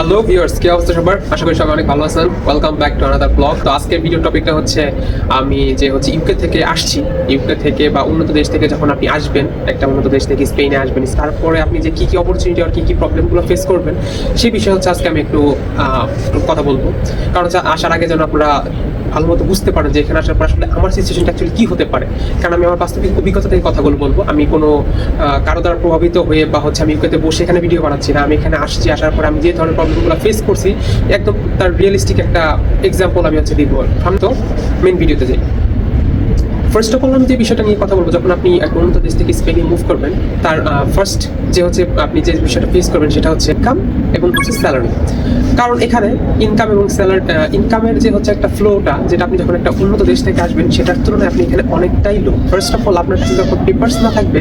Hello viewers, কি অবস্থা সবার? আশা করি সবাই অনেক ভালো আছেন। Welcome back to another blog তো আজকের ভিডিও টপিকটা হচ্ছে, আমি যে হচ্ছে ইউকে থেকে আসছি ইউকে থেকে বা উন্নত দেশ থেকে যখন আপনি আসবেন, একটা উন্নত দেশ থেকে স্পেনে আসবেন, তারপরে আপনি যে কী কী অপরচুনিটি আর কী কী প্রবলেমগুলো ফেস করবেন, সেই বিষয়ে হচ্ছে আজকে আমি একটু কথা বলব। কারণ হচ্ছে আসার আগে যেন আপনারা ভালো মতো বুঝতে পারেন যে এখানে আসার পর আসলে আমার সিচুয়েশনটা অ্যাকচুয়ালি কী হতে পারে। কারণ আমি আমার বাস্তবিক অভিজ্ঞতা থেকে কথাগুলো বলব। আমি কোনো কারও দ্বারা প্রভাবিত হয়ে বা হচ্ছে আমি ইউকেতে বসে এখানে ভিডিও বানাচ্ছি না। আমি এখানে আসছি, আসার পর আমি যে ধরনের প্রবলেমগুলো ফেস করছি, একদম তার রিয়েলিস্টিক একটা এক্সাম্পল আমি হচ্ছে দিব। আমি তো মেন ভিডিওতে যাই। ফার্স্ট অফ অল আমি যে বিষয়টা নিয়ে কথা বলব, যখন আপনি এক উন্নত দেশ থেকে স্পেনে মুভ করবেন, তার ফার্স্ট যে হচ্ছে আপনি যে বিষয়টা ফেস করবেন, সেটা হচ্ছে ইনকাম এবং হচ্ছে স্যালারি কারণ এখানে ইনকাম এবং স্যালারি ইনকামের যে হচ্ছে একটা ফ্লোটা যেটা আপনি যখন একটা উন্নত দেশ থেকে আসবেন, সেটার তুলনায় আপনি এখানে অনেকটাই লো ফার্স্ট অফ অল আপনার কাছে যখন পেপার্স না থাকবে,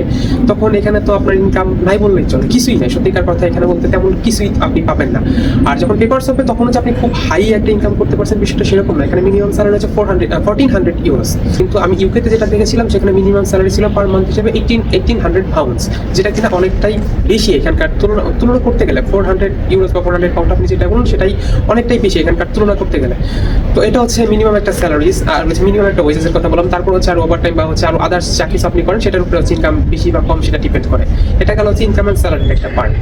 তখন এখানে তো আপনার ইনকাম নাই বললেই চলে, কিছুই নাই। সত্যিকার কথা এখানে বলতে তেমন কিছুই আপনি পাবেন না। আর যখন পেপার্স হবে, তখন হচ্ছে আপনি খুব হাই একটা ইনকাম করতে পারছেন, বিষয়টা সেরকম না। এখানে মিনিমাম স্যালারি হচ্ছে four hundred fourteen hundred euros কিন্তু আমি ইউকেতে যেটা দেখেছিলাম, সেখানে মিনিমাম স্যালারি ছিল পার মান্থ হিসেবে এইটিন এইটিন হান্ড্রেড পাউন্ডস যেটা কিনা অনেকটাই বেশি। এখানকার তুলনা তুলনা করতে গেলে ফোর হান্ড্রেড ইউরোস বা ফোর হান্ড্রেড পাউন্ড আপনি যেটা বলুন সেটাই অনেকটাই বেশি এখানকার তুলনা করতে গেলে। তো এটা হচ্ছে মিনিমাম একটা স্যালারিজ আর হচ্ছে মিনিমাম একটা ওয়েজেসের কথা বললাম। তারপর হচ্ছে আর ওভার টাইম বা হচ্ছে আরও আদার্স কিছু আপনি করেন, সেটার উপরে হচ্ছে ইনকাম বেশি বা কম সেটা ডিপেন্ড করে। এটা গেল হচ্ছে ইনকাম অ্যান্ড স্যালারির একটা পার্ট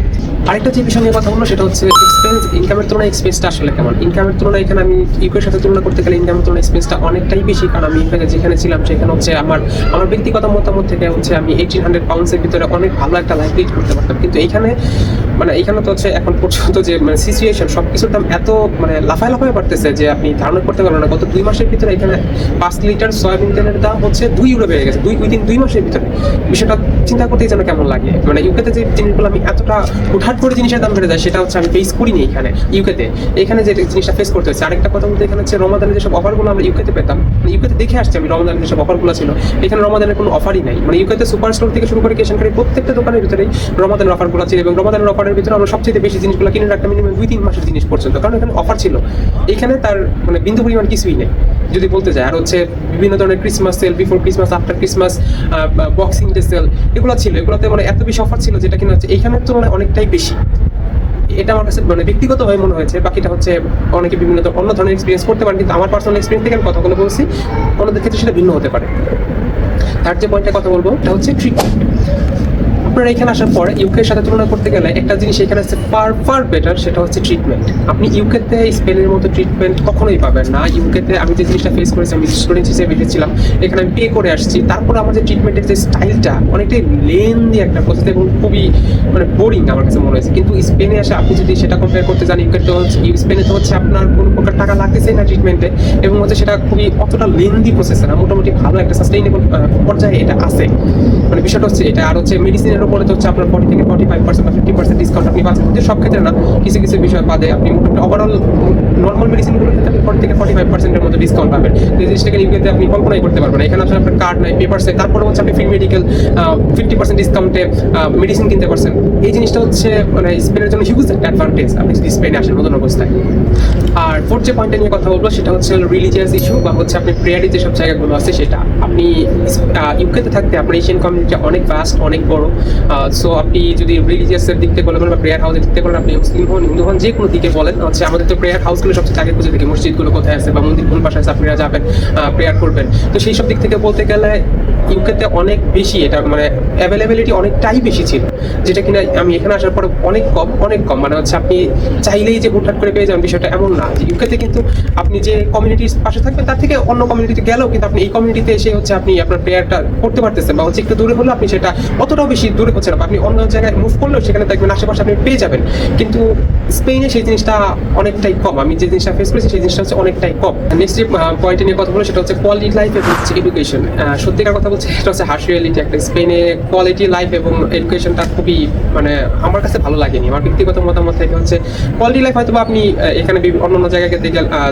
আরেকটা যে বিষয় নিয়ে কথা বলব সেটা হচ্ছে এক্সপেন্স ইনকামের তুলনায় এক্সপেন্সটা আসলে কেমন? ইনকামের তুলনায় এখানে আমি ইউকের সাথে তুলনা করতে গেলে ইনকামের তুলনায় এক্সপেন্সটা অনেকটাই বেশি। কারণ আমি এখানে যেখানে ছিলাম, সেখানে হচ্ছে আমার আমার ব্যক্তিগত মতামত থেকে হচ্ছে আমি এইটিন হান্ড্রেড পাউন্ডসের ভিতরে অনেক ভালো একটা লাইফ লিড করতে পারতাম। কিন্তু এইখানে মানে এইখানে তো হচ্ছে এখন পর্যন্ত যে মানে সিচুয়েশন সব কিছুর দাম এত মানে লাফায় লাফায় বাড়তেছে যে আপনি ধারণা করতে পারবেন না। গত দুই মাসের ভিতরে এখানে পাঁচ লিটার সয়াবিন তেলের দাম হচ্ছে দুই ইউরো বেড়ে গেছে। দুই উইদিন দুই মাসের ভিতরে। বিষয়টা চিন্তা করতেই যেন কেমন লাগে। মানে ইউকেতে যে জিনিসগুলো আমি এতটা হুটহাট করে জিনিসের দাম বেড়ে যায়, সেটা হচ্ছে আমি ফেস করিনি এখানে ইউকেতে এখানে যে জিনিসটা ফেস করতে হচ্ছে, আরেকটা কথা বলতে এখানে হচ্ছে রমাদানের যেসব অফারগুলো আমরা ইউকেতে পেতাম মানে ইউকেতে দেখে আসছি আমি রমাদানের যেসব অফারগুলো ছিল, এখানে রমাদানের কোনো অফারই নাই। মানে ইউকেতে সুপার স্টোর থেকে শুরু করে কেশনকারী প্রত্যেকটা দোকানের ভিতরেই রমাদানের অফারগুলো ছিল এবং রমাদানের অফারের ভিতরে আমরা সবচেয়ে বেশি জিনিসগুলো কিনে রাখতাম মিনিমাম দুই তিন মাসের জিনিস পর্যন্ত। কারণ এখানে অফার ছিল। এখানে তার মানে বিন্দু পরিমাণ কিছুই নেই, যদি বলতে যায়। আর হচ্ছে বিভিন্ন ধরনের Christmas sale before Christmas after Christmas boxing day sale এগুলো ছিল। এগুলোতে মানে এত বেশি অফার ছিল যেটা কিনা হচ্ছে এইখানের তুলনায় অনেকটাই বেশি। এটা আমার কাছে মানে ব্যক্তিগতভাবে মনে হয়েছে। বাকিটা হচ্ছে অনেকে বিভিন্ন অন্য ধরনের এক্সপিরিয়েন্স করতে পারেন, কিন্তু আমার পার্সোনাল এক্সপিরিয়েন্স থেকে আমি কথাগুলো বলছি। অন্যদের ক্ষেত্রে সেটা ভিন্ন হতে পারে। তার যে পয়েন্টটা কথা বলব, এটা হচ্ছে ট্রিটমেন্ট আপনারা এখানে আসার পর ইউকের সাথে তুলনা করতে গেলে একটা জিনিস এখানে হচ্ছে ফার ফার বেটার সেটা হচ্ছে ট্রিটমেন্ট আপনি ইউকেতে স্পেনের মতো ট্রিটমেন্ট কখনোই পাবেন না। ইউকেতে আমি যে জিনিসটা ফেস করেছি, আমি স্টুডেন্ট হিসেবে এসেছিলাম এখানে আমি পে করে আসছি। তারপর আমার যে ট্রিটমেন্টের যে স্টাইলটা অনেকটাই লেন্দি একটা প্রসেস এবং খুবই মানে বোরিং আমার কাছে মনে হয়েছে। কিন্তু স্পেনে এসে আপনি যদি সেটা কম্পেয়ার করতে যান ইউকেতে হচ্ছে স্পেনে তো হচ্ছে আপনার কোনো প্রকার টাকা লাগতেছে না ট্রিটমেন্টে এবং হচ্ছে সেটা খুবই অতটা লেন্দি প্রসেস না। মোটামুটি ভালো একটা সাস্টেইনেবল পর্যায়ে এটা আছে। মানে বিষয়টা হচ্ছে এটা। আর হচ্ছে মেডিসিনের উপরে হচ্ছে আপনার ফর্টি থেকে ফর্টি ফাইভ পার্সেন্ট বা ফিফটি পার্সেন্ট ডিসকাউন্ট আপনি পাচ্ছেন। কিন্তু সব ক্ষেত্রে না, কিছু কিছু বিষয় বাদে আপনি ওভারঅল নর্মাল মেডিসিনগুলোর ক্ষেত্রে আপনি ফর্টি থেকে ফর্টি ফাইভ পার্সেন্টের মতো ডিসকাউন্ট পাবেন। এই জিনিসটাকে ইউকেতে আপনি কল্পনাই করতে পারবেন এখানে আসলে আপনার কার্ড নাই পেপারসে তারপরে হচ্ছে আপনি ফ্রি মেডিকেল ফিফটি পার্সেন্ট ডিসকাউন্টে মেডিসিন কিনতে পারছেন। এই জিনিসটা হচ্ছে মানে স্পেনের জন্য হিউজ অ্যাডভান্টেজ আপনি যদি স্পেনে আসেন নতুন অবস্থায়। আর ফোর্থ যে পয়েন্টটা নিয়ে কথা বলব, সেটা হচ্ছে রিলিজিয়াস ইস্যু বা হচ্ছে আপনি প্রেয়ারি যেসব জায়গাগুলো আছে সেটা। আপনি ইউকেতে থাকতে আপনার এশিয়ান কমিউনিটি অনেক ভাস্ট অনেক বড়। সো আপনি যদি রিলিজিয়াসের দিক থেকে বলেন বা প্রেয়ার হাউসের দিক থেকে বলেন, আপনি মুসলিম হন, হিন্দু হন যে কোনো দিকে বলেন, হচ্ছে আমাদের তো প্রেয়ার হাউসগুলো সবচেয়ে আগে খুঁজে দেখি, মসজিদগুলো কোথায় আছে বা মন্দির কোন পাশে আছে আপনারা যাবেন প্রেয়ার করবেন। তো সেই সব দিক থেকে বলতে গেলে ইউকেতে অনেক বেশি এটা মানে অ্যাভেলেবিলিটি অনেকটাই বেশি ছিল, যেটা কিনা আমি এখানে আসার পরে অনেক কম অনেক কম। মানে হচ্ছে আপনি চাইলেই যে হুটহাট করে পেয়ে যান বিষয়টা এমন না। যে ইউকেতে কিন্তু আপনি যে কমিউনিটির পাশে থাকবেন, তার থেকে অন্য কমিউনিটিতে গেলেও কিন্তু আপনি এই কমিউনিটিতে এসে হচ্ছে আপনি আপনার প্রেয়ারটা করতে পারতেছেন বা হচ্ছে একটু দূরে হলেও আপনি সেটা অতটাও বেশি দূরে হচ্ছে না। আপনি অন্য জায়গায় মুভ করলেও সেখানে দেখবেন আশেপাশে আপনি পেয়ে যাবেন। কিন্তু স্পেনে সেই জিনিসটা অনেকটাই কম। আমি যে জিনিসটা ফেস করেছি, সেই জিনিসটা হচ্ছে অনেকটাই কম। নেক্সট যে পয়েন্ট নিয়ে কথা বলো সেটা হচ্ছে কোয়ালিটি লাইফ এবং হচ্ছে এডুকেশন সত্যিকার কথা বলছে এটা হচ্ছে হার্শ রিয়েলিটি একটা। স্পেনে কোয়ালিটি লাইফ এবং এডুকেশনটা খুবই মানে আমার কাছে ভালো লাগেনি। আমার ব্যক্তিগত মতামত থেকে হচ্ছে কোয়ালিটি লাইফ হয়তো আপনি এখানে অন্য অন্য জায়গায়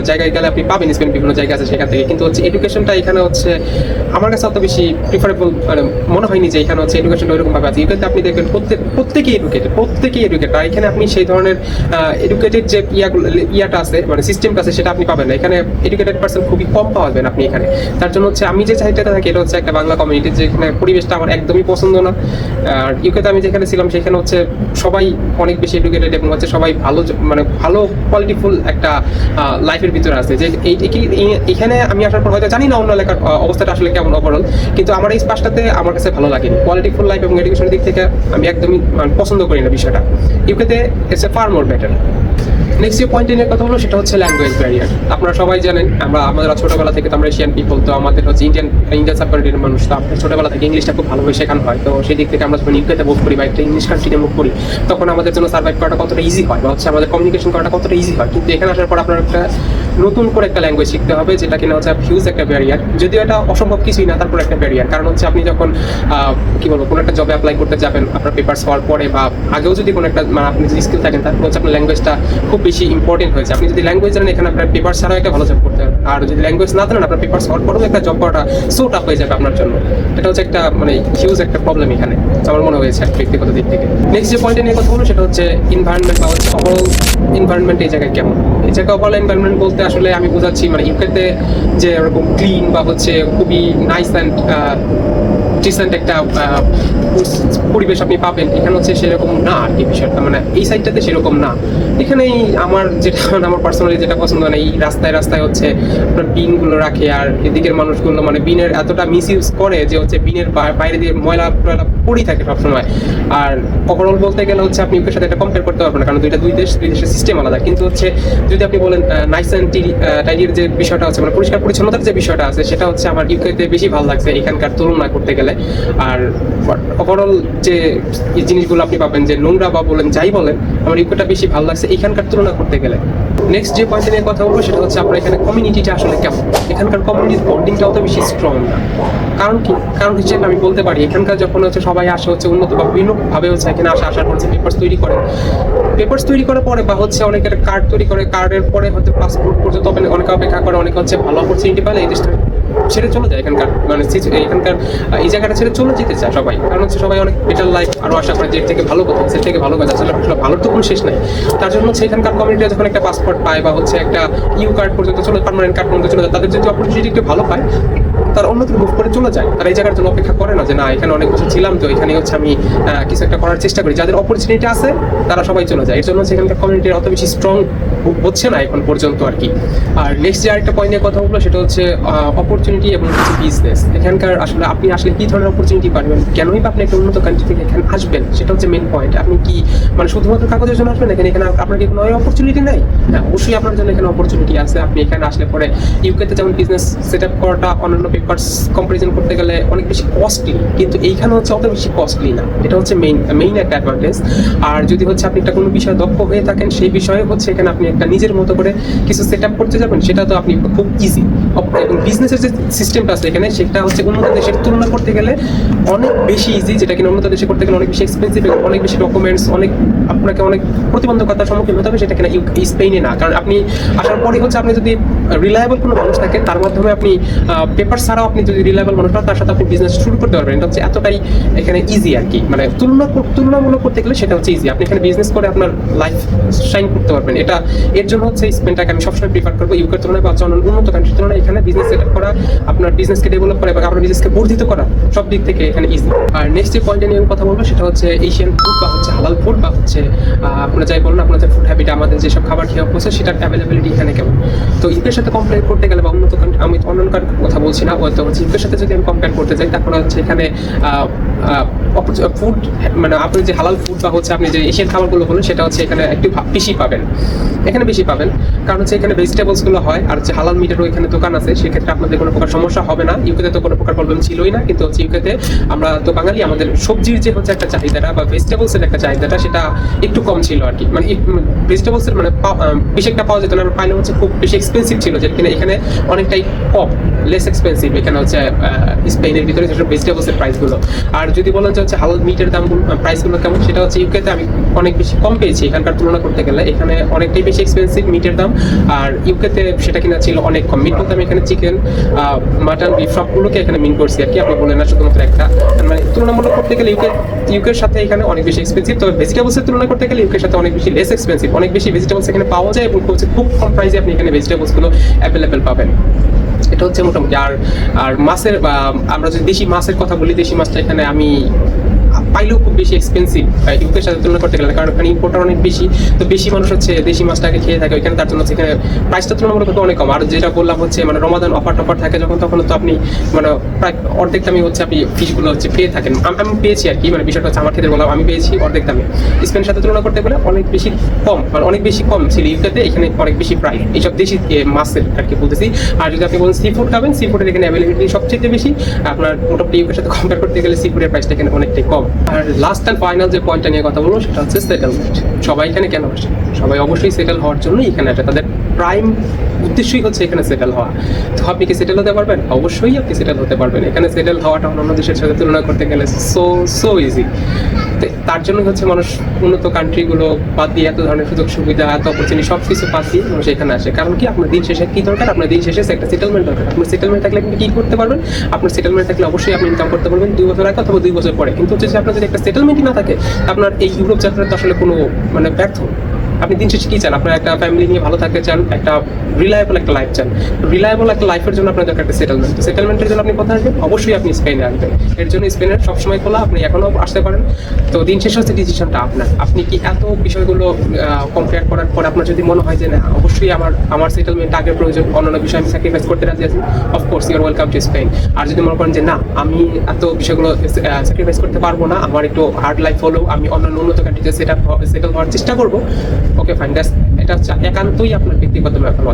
জায়গায় গেলে আপনি পাবেন, স্পেন বিভিন্ন জায়গা আছে সেখান থেকে। কিন্তু হচ্ছে এডুকেশনটা এখানে হচ্ছে আমার কাছে অত বেশি প্রিফারেবল মানে মনে হয়নি যে এখানে হচ্ছে এডুকেশনটা ওইরকম ভাবে আছে। ইউকেতে আপনি দেখবেন প্রত্যেক, প্রত্যেকেই এডুকেটেড প্রত্যেকেই এডুকেটেড আর এখানে আপনি সেই ধরনের এডুকেটেড যে ইয়াগুলো, ইয়াটা আছে মানে সিস্টেমটা আছে, সেটা আপনি পাবেন না। এখানে এডুকেটেড পার্সন খুবই কম পাওয়া আপনি এখানে। তার জন্য হচ্ছে আমি যে চাহিদাটা থাকি, এটা হচ্ছে একটা বাংলা কমিউনিটি যেখানে পরিবেশটা আমার একদমই পছন্দ না। আর ইউকেতে আমি যেখানে ছিলাম, সেখানে হচ্ছে সবাই অনেক বেশি এডুকেটেড এবং হচ্ছে সবাই ভালো মানে ভালো কোয়ালিটিফুল একটা লাইফের ভিতরে আছে। যে এখানে আমি আসার পর হয়তো জানি না অন্য এলাকার অবস্থাটা আসলে কেমন ওভারঅল কিন্তু আমার এই পাশটাতে আমার কাছে ভালো লাগেনি। কোয়ালিটিফুল লাইফ এবং এডুকেশনের দিক থেকে আমি একদমই মানে, পছন্দ করি না বিষয়টা। ইউকেতে it's a far more better next যে পয়েন্টে নিয়ে কথা বলব সেটা হচ্ছে ল্যাঙ্গুয়েজ ব্যারিয়ার আপনারা সবাই জানেন আমরা আমাদের ছোটবেলা থেকে তো আমরা এশিয়ান পিপল তো আমাদের হচ্ছে ইন্ডিয়ান ইন্ডিয়ান সাবকন্টিনেন্টের মানুষ তো আমাদের ছোটবেলা থেকে ইংলিশটা খুব ভালোভাবে শেখানো হয়। তো সেই দিক থেকে আমরা যখন ইউকেতে মুভ করি বা একটা ইংলিশ কান্ট্রিতে মুভ করি তখন আমাদের জন্য সার্ভাইভ করাটা কতটা ইজি হয় বা হচ্ছে আমাদের কমিউনিকেশন করাটা কতটা ইজি হয়। কিন্তু এখানে আসার পর আপনার একটা নতুন করে একটা ল্যাঙ্গুয়েজ শিখতে হবে, যেটা কিনা হচ্ছে হিউজ একটা ব্যারিয়ার যদিও এটা অসম্ভব কিছুই না, তারপর একটা ব্যারিয়ার কারণ হচ্ছে আপনি যখন কি বলব, কোনো একটা জবে অ্যাপ্লাই করতে যাবেন, আপনার পেপার্স হওয়ার পরে বা আগেও যদি কোনো একটা মানে আপনি যদি স্কিল থাকেন তারপর হচ্ছে আপনার ল্যাঙ্গুয়েজটা খুব বেশি ইম্পর্টেন্ট হয়েছে। আপনি যদি ল্যাঙ্গুয়েজ জানেন, এখানে আপনার পেপার ছাড়াও একটা ভালো জব করতে হবে। আর যদি ল্যাঙ্গুয়েজ না জানেন, আপনার পেপার হওয়ার পরেও একটা জব করাটা সো টাফ হয়ে যাবে আপনার জন্য। এটা হচ্ছে একটা মানে হিউজ একটা প্রবলেম এখানে। আমার মনে হয়েছে ব্যক্তিগত দিক থেকে। নেক্সট যে পয়েন্টে নিয়ে কথা বলব, সেটা হচ্ছে ইনভায়রনমেন্ট বা হচ্ছে ওভারঅল ইনভায়রনমেন্ট এই জায়গায় কেমন? এই জায়গায় ওভারঅল এনভায়রনমেন্ট বলতে আসলে আমি বোঝাচ্ছি মানে ইউকেতে যে এরকম ক্লিন বা হচ্ছে খুবই নাইস অ্যান্ড ডিসেন্ট একটা পরিবেশ আপনি পাবেন। এখানে হচ্ছে সেরকম না আর কি বিষয়টা। মানে এই সাইডটাতে সেরকম না। আমার যেটা, আমার পার্সোনালি যেটা পছন্দ মানে এই রাস্তায় রাস্তায় হচ্ছে আপনার বিনগুলো রাখে, আর এদিকের মানুষগুলো মানে বিনের এতটা মিস ইউজ করে যে হচ্ছে বিনের বাইরে দিয়ে ময়লা টয়লা থাকে সবসময়। আর ওভারঅল বলতে গেলে হচ্ছে আপনি ইউকের সাথে এটা কম্পেয়ার করতে পারবেন না, কারণ দুইটা দুই দেশ, দুই দেশের সিস্টেম আলাদা। কিন্তু হচ্ছে যদি আপনি বলেন নাইস টাইডির যে বিষয়টা আছে মানে পরিষ্কার পরিচ্ছন্নতার যে বিষয়টা আছে, সেটা হচ্ছে আমার ইউকেতে বেশি ভালো লাগছে এখানকার তুলনা করতে গেলে। আর ওভারঅল যে জিনিসগুলো আপনি পাবেন, যে নোংরা বা বলেন যাই বলেন, আমার ইউকেটা বেশি ভালো লাগছে এখানকার তুলনা করতে গেলে। নেক্সট যে পয়েন্টে নিয়ে কথা বলব সেটা হচ্ছে আপনার এখানে কমিউনিটিটা আসলে কেমন? এখানকার কমিউনিটির বন্ডিংটা অত বেশি স্ট্রং না। কারণ কি? কারণ হিসেবে আমি বলতে পারি, এখানকার যখন হচ্ছে সবাই আসে হচ্ছে উন্নত বা বিভিন্ন ভাবে হচ্ছে এখানে আসা আসার পর পেপার্স তৈরি করে। পেপার্স তৈরি করার পরে বা হচ্ছে অনেকের কার্ড তৈরি করে কার্ডের পরে হয়তো পাসপোর্ট পর্যন্ত অনেক- অনেকে অপেক্ষা করে, অনেকে হচ্ছে ভালো অপরচুনিটি পেলে এই দেশটা ছেড়ে চলে যায় এখানকার মানে এখানকার এই জায়গাটা ছেড়ে চলে যেতে চায় সবাই। কারণ হচ্ছে সবাই অনেক বেটার লাইফ আরও আশা করে যে এর থেকে ভালো কথা এর থেকে ভালো কথা, আসলে ভালোর তো কোনো শেষ নাই। তার জন্য এখানকার কমিউনিটি যখন একটা পাসপোর্ট পায় বা হচ্ছে একটা ইউ কার্ড পর্যন্ত চলে পার্মানেন্ট কার্ড পর্যন্ত চলে যায়, তাদের যদি অপরচুনিটি একটু ভালো পায়, তারা অন্যত্র মুভ করে চলে যায়। তারা এই জায়গার জন্য অপেক্ষা করে না যে, না, এখানে অনেক বছর ছিলাম, তো এখানে হচ্ছে আমি কিছু একটা করার চেষ্টা করি। যাদের অপরচুনিটি আছে, তারা সবাই চলে যায়। এর জন্য হচ্ছে এখানকার কমিউনিটির অত বেশি স্ট্রং হচ্ছে না এখন পর্যন্ত আর কি। আর নেক্সট যে আরেকটা পয়েন্ট নিয়ে কথা বলব, সেটা হচ্ছে অপরচুনিটি এবং হচ্ছে বিজনেস এখানকার আসলে আপনি আসলে কি ধরনের অপরচুনিটি পাবেন, কেনই বা আপনি একটা উন্নত কান্ট্রি থেকে এখানে আসবেন, সেটা হচ্ছে মেন পয়েন্ট আপনি কি মানে শুধুমাত্র কাগজের জন্য আসবেন এখানে এখানে আপনার কি কোনো অপরচুনিটি নেই? হ্যাঁ অবশ্যই আপনার জন্য এখানে অপরচুনিটি আছে। আপনি এখানে আসলে পরে ইউকেতে যেমন বিজনেস সেট আপ করাটা, অন্যান্য পেপার্স কম্পারিজন করতে গেলে অনেক বেশি কস্টলি কিন্তু এইখানে হচ্ছে অত বেশি কস্টলি না। এটা হচ্ছে মেইন মেইন একটা অ্যাডভান্টেজ আর যদি হচ্ছে আপনি একটা কোনো বিষয়ে দক্ষ হয়ে থাকেন, সেই বিষয়ে হচ্ছে এখানে আপনি একটা নিজের মতো করে কিছু সেট আপ করতে যাবেন, সেটা তো আপনি খুব ইজি এবং বিজনেসের যে সিস্টেমটা আছে। এখানে সেটা হচ্ছে উন্নত দেশের তুলনা করতে গেলে অনেক বেশি ইজি যেটা কিনা উন্নত দেশে করতে গেলে অনেক বেশি এক্সপেন্সিভ এবং অনেক বেশি ডকুমেন্টস অনেক আপনাকে অনেক প্রতিবন্ধকতার সম্মুখীন হতে হবে, সেটা কিনা স্পেনে না। কারণ আপনি আসার পরে হচ্ছে আপনি যদি রিলায়েবল কোনো মানুষ থাকে তার মাধ্যমে আপনি পেপার ছাড়াও আপনি যদি রিলায়েবল মানুষ তার সাথে আপনি বিজনেস শুরু করতে পারবেন। এটা হচ্ছে এতটাই এখানে ইজি আর কি। মানে তুলনা তুলনামূলক করতে গেলে সেটা হচ্ছে ইজি আপনি এখানে বিজনেস করে আপনার লাইফ শাইন করতে পারবেন। এটা, এর জন্য হচ্ছে স্পেনটাকে আমি সবসময় প্রিফার করব। ইউকের তুলনায় বা অন্যান্য উন্নত কান্ট্রির তুলনায় এখানে বিজনেস সেট করা আপনার বিজনেসকে ডেভেলপ করা এবং আপনার বিজনেসকে বর্ধিত করা, সব দিক থেকে এখানে ইজি আর নেক্সট যে পয়েন্টে নিয়ে আমি কথা বলব, সেটা হচ্ছে এশিয়ান ফুড বা হচ্ছে হালাল ফুড বা হচ্ছে আপনারা যাই বলুন, আপনার যে ফুড হ্যাবিট আমাদের যেসব খাবার খেয়ে অভ্যস্ত, সেটার অ্যাভেলেবিলিটি এখানে কেমন? তো ইউকের সাথে কম্পেয়ার করতে গেলে বা উন্নত আমি অন্যান্য country র কথা বলছি না, হয়তো হচ্ছে ইউকের সাথে যদি আমি কম্পেয়ার করতে যাই, তারপরে হচ্ছে এখানে ফুড মানে আপনি যে হালাল ফুড বা হচ্ছে আপনি যে এশিয়ান খাবারগুলো বলেন, সেটা হচ্ছে এখানে একটু বেশি পাবেন। এখানে বেশি পাবেন। কারণ হচ্ছে এখানে ভেজিটেবলসগুলো হয়, আর হচ্ছে হালাল মিটেরও এখানে দোকান আছে, সেক্ষেত্রে আপনাদের কোনো প্রকার সমস্যা হবে না। ইউকেতে তো কোনো প্রকার প্রবলেম ছিলই না, কিন্তু হচ্ছে ইউকেতে আমরা তো বাঙালি, আমাদের সবজির যে হচ্ছে একটা চাহিদাটা বা ভেজিটেবলস এর একটা চাহিদাটা, সেটা একটু কম ছিল আর কি। মানে ভেজিটেবলস এর মানে বেশি একটা পাওয়া যেত না, পাইলে হচ্ছে খুব বেশি এক্সপেন্সিভ ছিল যেটা কিনা এখানে অনেকটাই কম লেস এক্সপেন্সিভ এখানে হচ্ছে স্পেনের ভিতরে যেসব ভেজিটেবলসের প্রাইসগুলো আর যদি বলেন যে হচ্ছে হালাল মিটের দামগুলো প্রাইসগুলো কেমন, সেটা হচ্ছে ইউকেতে আমি অনেক বেশি কম পেয়েছি, এখানকার তুলনা করতে গেলে। এখানে অনেকটাই বেশি এক্সপেন্সিভ মিটের দাম, আর ইউকেতে সেটা কিনা ছিল অনেক কম। মিট বলতে আমি এখানে চিকেন মাটন বিফ সবগুলোকে এখানে মিন করছি আর কি। আপনি বলেন না, শুধুমাত্র একটা। মানে তুলনামূলক করতে গেলে ইউকে ইউকের সাথে এখানে অনেক বেশি এক্সপেন্সিভ তবে ভেজিটেবলসের তুলনা করতে গেলে ইউকের সাথে অনেক বেশি লেস এক্সপেন্সিভ অনেক বেশি ভেজিটেবলস এখানে পাওয়া যায় এবং হচ্ছে খুব কম প্রাইসে আপনি এখানে ভেজিটেবলসগুলো অ্যাভেলেবেল পাবেন। এটা হচ্ছে মোটামুটি। আর আর মাছের আমরা যদি দেশি মাছের কথা বলি, দেশি মাছটা এখানে আমি পাইলেও খুব বেশি এক্সপেন্সিভ ইউকের সাথে তুলনা করতে গেলে, কারণ ওখানে ইম্পোর্টার অনেক বেশি, তো বেশি মানুষ হচ্ছে দেশি মাছটাকে খেয়ে থাকে ওইখানে, তার জন্য এখানে প্রাইসটা তুলনামূলক অনেক কম। আর যেটা বললাম হচ্ছে মানে রমাদান অফার টফার থাকে, যখন তখন তো আপনি মানে প্রায় অর্ধেক দামে হচ্ছে আপনি ফিশগুলো হচ্ছে পেয়ে থাকেন। আম- আমি পেয়েছি আর কি মানে বিষয়টা হচ্ছে আমার ক্ষেত্রে বললাম, আমি পেয়েছি অর্ধেক দামে। স্পেনের সাথে তুলনা করতে গেলে অনেক বেশি কম মানে অনেক বেশি কম ছিল ইউকেতে এখানে অনেক বেশি প্রাইস এইসব দেশি মাছের আর কি বলতেছি। আর যদি আপনি বলেন সি ফুড খাবেন সি ফুডের এখানে অ্যাভেলেবিলিটি সবচেয়ে বেশি। আপনার মোটামুটি ইউকের সাথে কম্পেয়ার করতে গেলে সি ফুডের প্রাইসটা এখানে অনেকটাই কম। আর লাস্ট অ্যান্ড ফাইনাল যে পয়েন্টটা নিয়ে কথা বলব, সেটা হচ্ছে সেটেলমেন্ট সবাই এখানে কেন আসে? সবাই অবশ্যই সেটেল হওয়ার জন্য এখানে আসে। তাদের প্রাইম উদ্দেশ্যই হচ্ছে এখানে সেটেল হওয়া। তো আপনি কি সেটেল হতে পারবেন? অবশ্যই আপনি সেটেল হতে পারবেন। এখানে সেটেল হওয়াটা অন্য দেশের সাথে তুলনা করতে গেলে সো সো ইজি তার জন্য হচ্ছে মানুষ উন্নত কান্ট্রিগুলো বাদ দিয়ে এত ধরনের সুযোগ সুবিধা, এত অপরচুনিটি সব কিছু বাদ দিয়ে মানুষ এখানে আসে। কারণ কি? আপনার দিন শেষে কি দরকার? আপনার দিন শেষে একটা সেটেলমেন্ট দরকার। আপনার সেটেলমেন্ট থাকলে আপনি কি করতে পারবেন? আপনার সেটেলমেন্ট থাকলে অবশ্যই আপনি ইনকাম করতে পারবেন দুই বছর আগে অথবা দুই বছর পরে। কিন্তু হচ্ছে যে আপনার যদি একটা সেটেলমেন্টই না থাকে, আপনার এই ইউরোপ যাত্রা তো আসলে কোনো মানে ব্যর্থ আপনি দিন শেষে কি চান? আপনার একটা ফ্যামিলি নিয়ে ভালো থাকতে চান, একটা রিলায়েবল একটা লাইফ চান। রিলায়েবল একটা লাইফের জন্য আপনার দরকার একটা সেটেলমেন্ট সেটেলমেন্টের জন্য আপনি কোথায় আসবেন? অবশ্যই আপনি স্পেনে আসবেন। এর জন্য স্পেনের সবসময় খোলা, আপনি এখনও আসতে পারেন। তো দিন শেষে হচ্ছে ডিসিশনটা আপনার। আপনি কি এত বিষয়গুলো কম্পেয়ার করার পর আপনার যদি মনে হয় যে না, অবশ্যই আমার আমার সেটেলমেন্ট আগের প্রয়োজন, অন্যান্য বিষয় আমি স্যাক্রিফাইস করতে রাজি আছি of course your welcome to Spain আর যদি মনে করেন যে না, আমি এত বিষয়গুলো স্যাক্রিফাইস করতে পারব না, আমার একটু হার্ড লাইফ হলেও আমি অন্যান্য উন্নত কান্ট্রিতে সেট সেটেল হওয়ার চেষ্টা করব ওকে ফাইন এটা হচ্ছে একান্তই আপনার ব্যক্তিগত ব্যাপার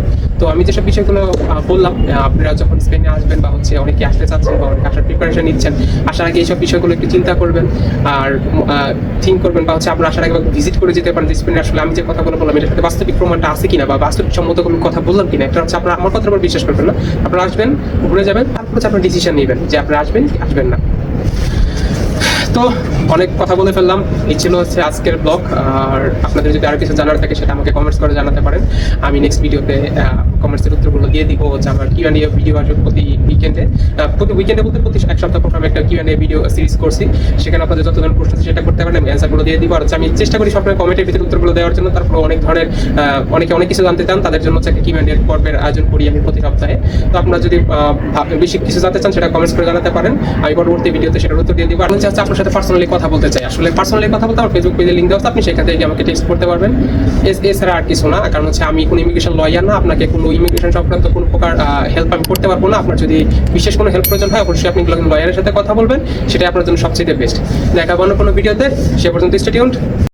তো আমি যেসব বিষয়গুলো বললাম আপনারা যখন স্পেনে আসবেন বা হচ্ছে অনেকে আসতে চাচ্ছেন বা অনেকে আসার প্রিপারেশন নিচ্ছেন, আসার আগে এইসব বিষয়গুলো একটু চিন্তা করবেন। আর থিঙ্ক করবেন বা হচ্ছে আপনারা আসার আগে ভিজিট করে যেতে পারেন স্পেনে আসলে আমি যে কথাগুলো বললাম, এটার সাথে বাস্তবিক প্রমাণটা আছে কিনা বা বাস্তবিক সম্মত কোনো কথা বললাম কিনা, এটা হচ্ছে আপনারা আমার কথার উপর বিশ্বাস করবেন না। আপনারা আসবেন, ঘুরে যাবেন, তারপর হচ্ছে আপনার ডিসিশন নেবেন যে আপনারা আসবেন আসবেন না। তো অনেক কথা বলে ফেললাম। এই ছিল হচ্ছে আজকের ব্লগ। আর আপনাদের যদি আরও কিছু জানার থাকে, সেটা আমাকে কমেন্টস করে জানাতে পারেন। আমি নেক্সট ভিডিওতে কমেন্টসের উত্তরগুলো দিয়ে দিব যে আমার কিউ এ ভিডিও আসবে প্রতি উইকেন্ডে প্রতি উইকেন্ডে বলতে প্রতি এক সপ্তাহ পর আমি একটা কিউ এ ভিডিও সিরিজ করছি। সেখানে আপনাদের যত ধরনের প্রশ্ন সেটা করতে পারেন, আমি অ্যান্সারগুলো দিয়ে দিব। আর আমি চেষ্টা করি সবসময় কমেন্টের ভিতরে উত্তরগুলো দেওয়ার জন্য। তারপর অনেক ধরনের অনেকে অনেক কিছু জানতে চান, তাদের জন্য হচ্ছে একটা কিউ এর পর্বের আয়োজন করি আমি প্রতি সপ্তাহে। তো আপনারা যদি বেশি কিছু জানতে চান, সেটা কমেন্টস করে জানাতে পারেন। আমি পরবর্তী ভিডিওতে সেটার উত্তর দিয়ে দিব। আর হচ্ছে হচ্ছে আপনার সাথে পার্সোনালি কথা বলতে চাই। আসলে পার্সোনালি কথা বলতে আমার ফেসবুক পেজে লিঙ্ক দেওয়া আপনি সেখান থেকে আমাকে টেক্সট করতে পারবেন। এছাড়া আর কিছু না, কারণ হচ্ছে আমি কোনো ইমিগ্রেশন লয়ার না, আপনাকে কোনো ইমিগ্রেশন সংক্রান্ত কোনো প্রকার হেল্প আমি করতে পারব না। আপনার যদি বিশেষ কোনো হেল্প প্রয়োজন হয়, অবশ্যই আপনি লয়ারের সাথে কথা বলবেন, সেটাই আপনার জন্য সবচেয়ে বেস্ট দেখা কোনো ভিডিওতে সে পর্যন্ত স্টেডিউন্ড